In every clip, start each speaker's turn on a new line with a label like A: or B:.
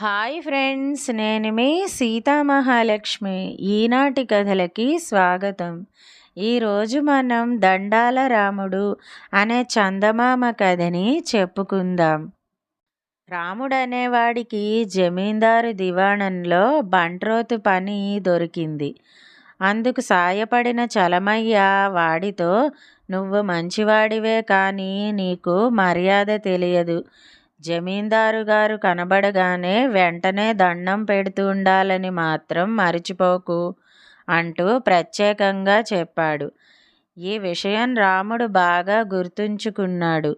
A: Hi friends నేను మీ సీతామహాలక్ష్మి ఈనాటి కథలకి స్వాగతం. ఈరోజు మనం దండాల రాముడు అనే చందమామ కథని చెప్పుకుందాం. రాముడు అనేవాడికి జమీందారు దివాణంలో బంట్రోతు పని దొరికింది. అందుకు సాయపడిన చలమయ్య వాడితో నువ్వు మంచివాడివే కానీ నీకు మర్యాద తెలియదు. జమీందారు గారు కనబడగానే వెంటనే దండం పెడుతూ ఉండాలని మాత్రం మరిచిపోకు అంటూ ప్రత్యేకంగా చెప్పాడు. ఈ విషయం రాముడు బాగా గుర్తుంచుకున్నాడు.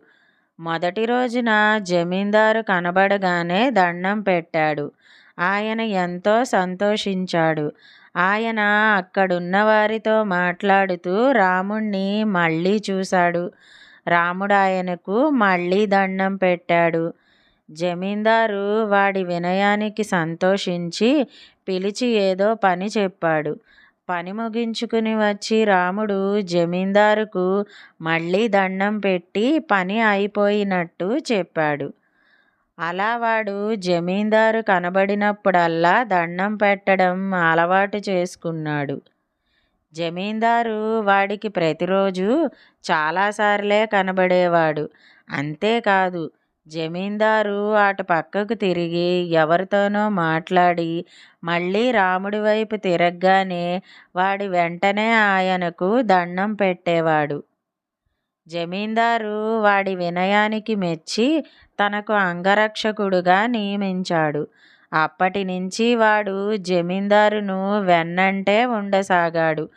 A: మొదటి రోజున జమీందారు కనబడగానే దండం పెట్టాడు. ఆయన ఎంతో సంతోషించాడు. ఆయన అక్కడున్న వారితో మాట్లాడుతూ రాముణ్ణి మళ్ళీ చూశాడు. రాముడాయనకు మళ్ళీ దండం పెట్టాడు. జమీందారు వాడి వినయానికి సంతోషించి పిలిచి ఏదో పని చెప్పాడు. పని ముగించుకుని వచ్చి రాముడు జమీందారుకు మళ్ళీ దండం పెట్టి పని అయిపోయినట్టు చెప్పాడు. అలా వాడు జమీందారు కనబడినప్పుడల్లా దండం పెట్టడం అలవాటు చేసుకున్నాడు. జమీందారు వాడికి ప్రతిరోజు చాలాసార్లే కనబడేవాడు. అంతేకాదు జమీందారు అటు పక్కకు తిరిగి ఎవరితోనో మాట్లాడి మళ్ళీ రాముడి వైపు తిరగగానే వాడి వెంటనే ఆయనకు దండం పెట్టేవాడు. జమీందారు వాడి వినయానికి మెచ్చి తనకు అంగరక్షకుడుగా నియమించాడు. అప్పటి నుంచి వాడు జమీందారును వెన్నంటే ఉండసాగాడు.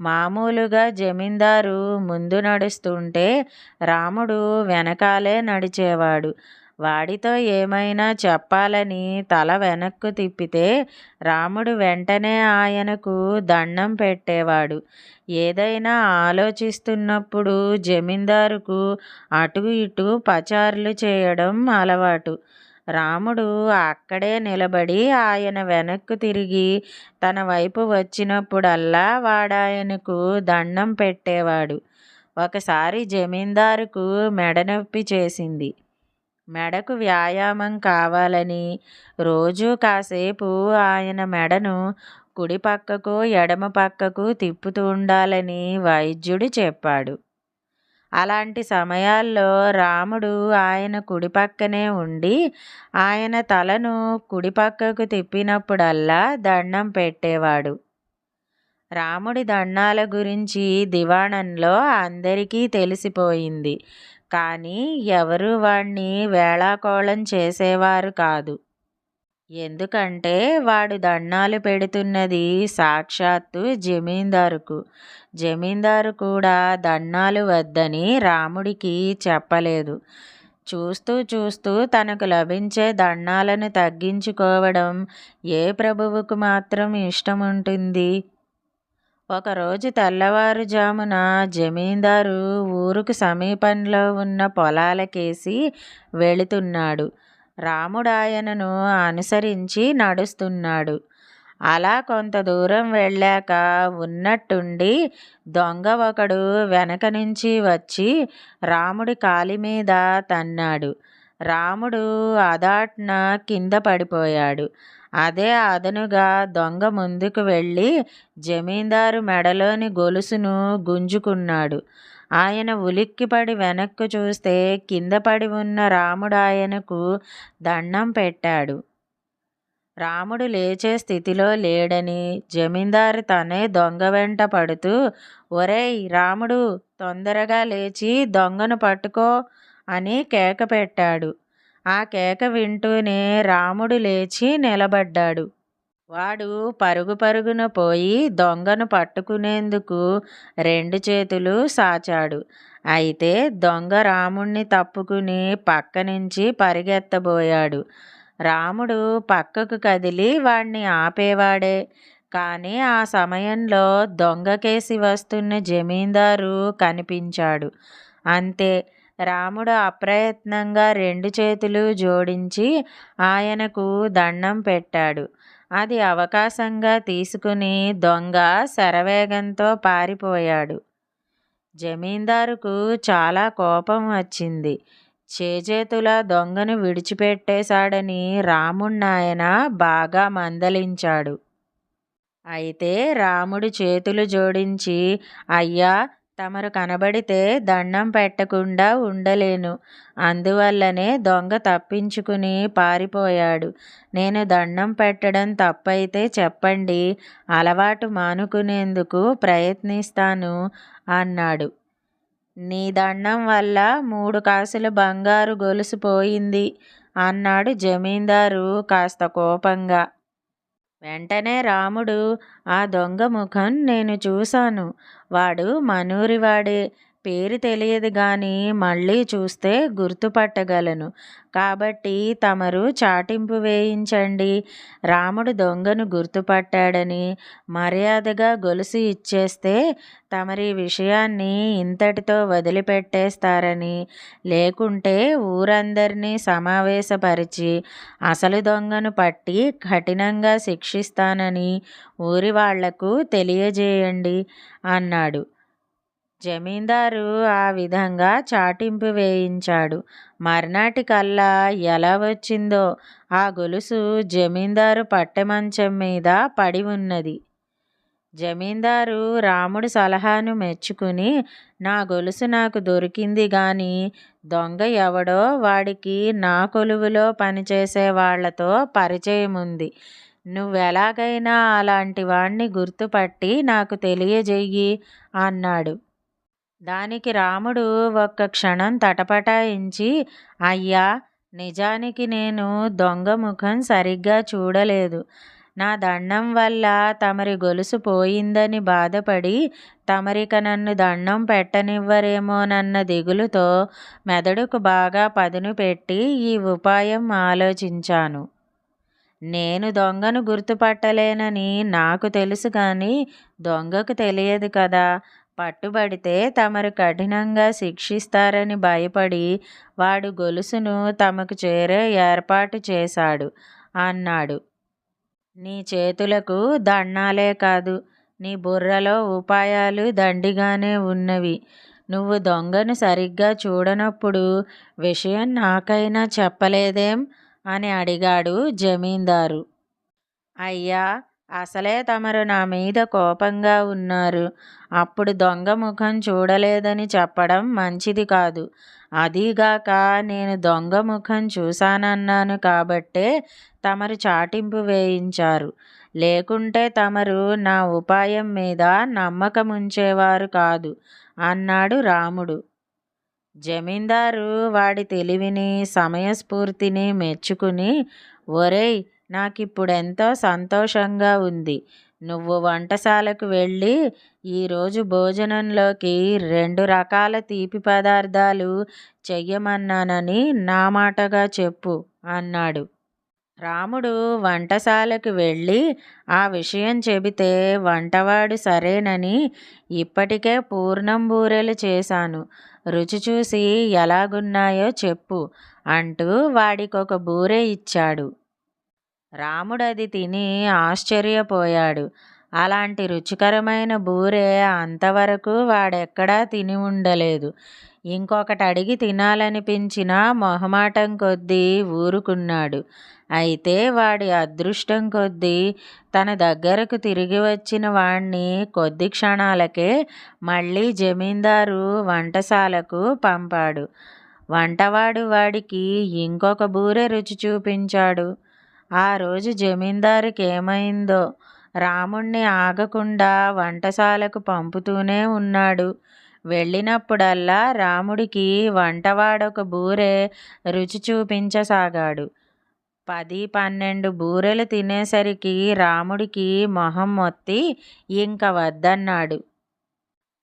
A: మామూలుగా జమీందారు ముందు నడుస్తుంటే రాముడు వెనకాలే నడిచేవాడు. వాడితో ఏమైనా చెప్పాలని తల వెనక్కు తిప్పితే రాముడు వెంటనే ఆయనకు దండం పెట్టేవాడు. ఏదైనా ఆలోచిస్తున్నప్పుడు జమీందారుకు అటు ఇటు పచారులు చేయడం అలవాటు. రాముడు అక్కడే నిలబడి ఆయన వెనక్కు తిరిగి తన వైపు వచ్చినప్పుడల్లా వాడాయనకు దండం పెట్టేవాడు. ఒకసారి జమీందారుకు మెడనొప్పి చేసింది. మెడకు వ్యాయామం కావాలని రోజు కాసేపు ఆయన మెడను కుడి పక్కకు ఎడమ పక్కకు తిప్పుతూ ఉండాలని వైద్యుడు చెప్పాడు. అలాంటి సమయాల్లో రాముడు ఆయన కుడి పక్కనే ఉండి ఆయన తలను కుడి పక్కకు తిప్పినప్పుడల్లా దండం పెట్టేవాడు. రాముడి దండాల గురించి దివాణంలో అందరికీ తెలిసిపోయింది. కానీ ఎవరు వాణ్ణి వేళాకోళం చేసేవారు కాదు. ఎందుకంటే వాడు దండాలు పెడుతున్నది సాక్షాత్తు జమీందారుకు. జమీందారు కూడా దండాలు వద్దని రాముడికి చెప్పలేదు. చూస్తూ చూస్తూ తనకు లభించే దండాలను తగ్గించుకోవడం ఏ ప్రభువుకు మాత్రం ఇష్టం ఉంటుంది ఒకరోజు తెల్లవారుజామున జమీందారు ఊరుకు సమీపంలో ఉన్న పొలాలకేసి వెళుతున్నాడు. రాముడు ఆయనను అనుసరించి నడుస్తున్నాడు. అలా కొంత దూరం వెళ్ళాక ఉన్నట్టుండి దొంగ ఒకడు వెనక నుంచి వచ్చి రాముడి కాలి మీద తన్నాడు. రాముడు అదాట్న కింద పడిపోయాడు. అదే అదనుగా దొంగ ముందుకు వెళ్ళి జమీందారు మెడలోని గొలుసును గుంజుకున్నాడు. ఆయన ఉలిక్కిపడి వెనక్కు చూస్తే కింద పడి ఉన్న రాముడు ఆయనకు దండం పెట్టాడు. రాముడు లేచే స్థితిలో లేడని జమీందారు తనే దొంగ వెంట పడుతూ ఒరేయ్ రాముడు తొందరగా లేచి దొంగను పట్టుకో అని కేక పెట్టాడు. ఆ కేక వింటూనే రాముడు లేచి నిలబడ్డాడు. వాడు పరుగు పరుగున పోయి దొంగను పట్టుకునేందుకు రెండు చేతులు సాచాడు. అయితే దొంగ రాముణ్ణి తప్పుకుని పక్క నుంచి పరిగెత్తబోయాడు. రాముడు పక్కకు కదిలి వాణ్ణి ఆపేవాడే. కానీ ఆ సమయంలో దొంగకేసి వస్తున్న జమీందారు కనిపించాడు. అంతే. రాముడు అప్రయత్నంగా రెండు చేతులు జోడించి ఆయనకు దండం పెట్టాడు. అది అవకాశంగా తీసుకుని దొంగ శరవేగంతో పారిపోయాడు. జమీందారుకు చాలా కోపం వచ్చింది. చేజేతుల దొంగను విడిచిపెట్టేశాడని రాముణ్ణాయన బాగా మందలించాడు. అయితే రాముడు చేతులు జోడించి అయ్యా తమరు కనబడితే దండం పెట్టకుండా ఉండలేను. అందువల్లనే దొంగ తప్పించుకుని పారిపోయాడు. నేను దండం పెట్టడం తప్పైతే చెప్పండి అలవాటు మానుకునేందుకు ప్రయత్నిస్తాను అన్నాడు. నీ దండం వల్ల మూడు కాసులు బంగారు గొలుసు పోయింది అన్నాడు జమీందారు కాస్త కోపంగా. వెంటనే రాముడు ఆ దొంగ ముఖం నేను చూశాను. వాడు మనూరివాడే. పేరు తెలియదు కానీ మళ్ళీ చూస్తే గుర్తుపట్టగలను. కాబట్టి తమరు చాటింపు వేయించండి. రాముడు దొంగను గుర్తుపట్టాడని మర్యాదగా గొలుసు ఇచ్చేస్తే తమరి విషయాన్ని ఇంతటితో వదిలిపెట్టేస్తారని లేకుంటే ఊరందరినీ సమావేశపరిచి అసలు దొంగను పట్టి కఠినంగా శిక్షిస్తానని ఊరి వాళ్ళకు తెలియజేయండి అన్నాడు. జమీందారు ఆ విధంగా చాటింపు వేయించాడు. మర్నాటి కల్లా ఎలా వచ్చిందో ఆ గొలుసు జమీందారు పట్టెమంచం మీద పడి ఉన్నది. జమీందారు రాముడు సలహాను మెచ్చుకుని నా గొలుసు నాకు దొరికింది గాని దొంగ ఎవడో వాడికి నా కొలువులో పనిచేసే వాళ్ళతో పరిచయం ఉంది నువ్వెలాగైనా అలాంటి వాణ్ణి గుర్తుపట్టి నాకు తెలియజెయ్యి అన్నాడు. దానికి రాముడు ఒక్క క్షణం తటపటాయించి అయ్యా నిజానికి నేను దొంగ ముఖం సరిగ్గా చూడలేదు. నా దండం వల్ల తమరి గొలుసు పోయిందని బాధపడి తమరిక నన్ను దండం పెట్టనివ్వరేమోనన్న దిగులుతో మెదడుకు బాగా పదును పెట్టి ఈ ఉపాయం ఆలోచించాను. నేను దొంగను గుర్తుపట్టలేనని నాకు తెలుసు కానీ దొంగకు తెలియదు కదా పట్టుబడితే తమరు కఠినంగా శిక్షిస్తారని భయపడి వాడు గొలుసును తమకు చేరే ఏర్పాటు చేశాడు అన్నాడు. నీ చేతులకు దండాలే కాదు నీ బుర్రలో ఉపాయాలు దండిగానే ఉన్నవి. నువ్వు దొంగను సరిగ్గా చూడనప్పుడు విషయం నాకైనా చెప్పలేదేం? అని అడిగాడు జమీందారు. అయ్యా అసలే తమరు నా మీద కోపంగా ఉన్నారు. అప్పుడు దొంగ ముఖం చూడలేదని చెప్పడం మంచిది కాదు. అదీగాక నేను దొంగ ముఖం చూశానన్నాను కాబట్టే తమరు చాటింపు వేయించారు. లేకుంటే తమరు నా ఉపాయం మీద నమ్మకం ఉంచేవారు కాదు అన్నాడు రాముడు. జమీందారు వాడి తెలివిని సమయస్ఫూర్తిని మెచ్చుకుని ఒరేయ్ నాకిప్పుడెంతో సంతోషంగా ఉంది. నువ్వు వంటశాలకు వెళ్ళి ఈరోజు భోజనంలోకి రెండు రకాల తీపి పదార్థాలు చెయ్యమన్నానని నా మాటగా చెప్పు అన్నాడు. రాముడు వంటశాలకు వెళ్ళి ఆ విషయం చెబితే వంటవాడు సరేనని ఇప్పటికే పూర్ణం బూరెలు చేశాను. రుచి చూసి ఎలాగున్నాయో చెప్పు అంటూ వాడికొక బూరె ఇచ్చాడు. రాముడది తిని ఆశ్చర్యపోయాడు. అలాంటి రుచికరమైన బూరె అంతవరకు వాడెక్కడా తిని ఉండలేదు. ఇంకొకటి అడిగి తినాలనిపించిన మొహమాటం కొద్దీ ఊరుకున్నాడు. అయితే వాడి అదృష్టం కొద్దీ తన దగ్గరకు తిరిగి వచ్చిన వాణ్ణి కొద్ది క్షణాలకే మళ్ళీ జమీందారు వంటశాలకు పంపాడు. వంటవాడు వాడికి ఇంకొక బూరె రుచి చూపించాడు. ఆ రోజు జమీందారుకి ఏమైందో రాముణ్ణి ఆగకుండా వంటశాలకు పంపుతూనే ఉన్నాడు. వెళ్ళినప్పుడల్లా రాముడికి వంటవాడొక బూరె రుచి చూపించసాగాడు. పది పన్నెండు బూరెలు తినేసరికి రాముడికి మొహం మొత్తి ఇంక వద్దన్నాడు.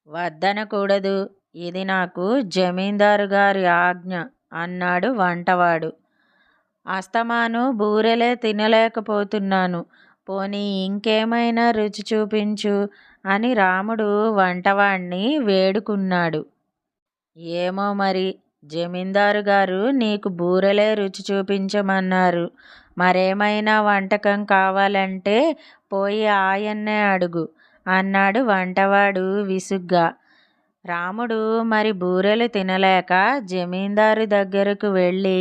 A: వద్దనకూడదు ఇది నాకు జమీందారు గారి ఆజ్ఞ అన్నాడు వంటవాడు. అస్తమాను బూరెలే తినలేకపోతున్నాను. పోనీ ఇంకేమైనా రుచి చూపించు అని రాముడు వంటవాణ్ణి వేడుకున్నాడు. ఏమో మరి జమీందారు గారు నీకు బూరెలే రుచి చూపించమన్నారు. మరేమైనా వంటకం కావాలంటే పోయి ఆయన్నే అడుగు అన్నాడు వంటవాడు విసుగ్గా. రాముడు మరి బూరెలు తినలేక జమీందారు దగ్గరకు వెళ్ళి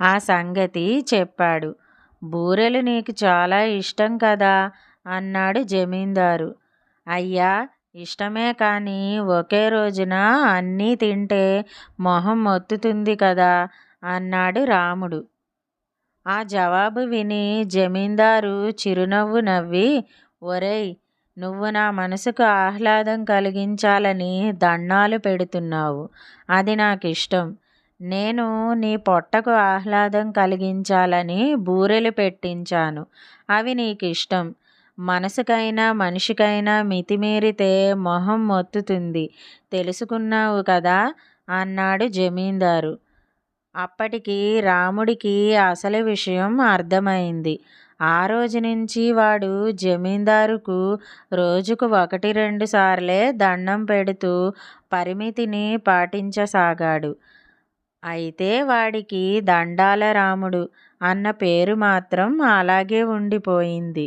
A: ఆ సంగతి చెప్పాడు. బూరెలు నీకు చాలా ఇష్టం కదా? అన్నాడు జమీందారు. అయ్యా ఇష్టమే కానీ ఒకే రోజున అన్నీ తింటే మొహం మొత్తుతుంది కదా? అన్నాడు రాముడు. ఆ జవాబు విని జమీందారు చిరునవ్వు నవ్వి ఒరేయ్ నువ్వు నా మనసుకు ఆహ్లాదం కలిగించాలని దండాలు పెడుతున్నావు. అది నాకు ఇష్టం నేను నీ పొట్టకు ఆహ్లాదం కలిగించాలని బూరెలు పెట్టించాను. అవి నీకు ఇష్టం మనసుకైనా మనిషికైనా మితిమీరితే మొహం మొత్తుతుంది. తెలుసుకున్నావు కదా అన్నాడు జమీందారు. అప్పటికి రాముడికి అసలు విషయం అర్థమైంది. ఆ రోజు నుంచి వాడు జమీందారుకు రోజుకు ఒకటి రెండు సార్లే దండం పెడుతూ పరిమితిని పాటించసాగాడు. అయితే వాడికి దండాల రాముడు అన్న పేరు మాత్రం అలాగే ఉండిపోయింది.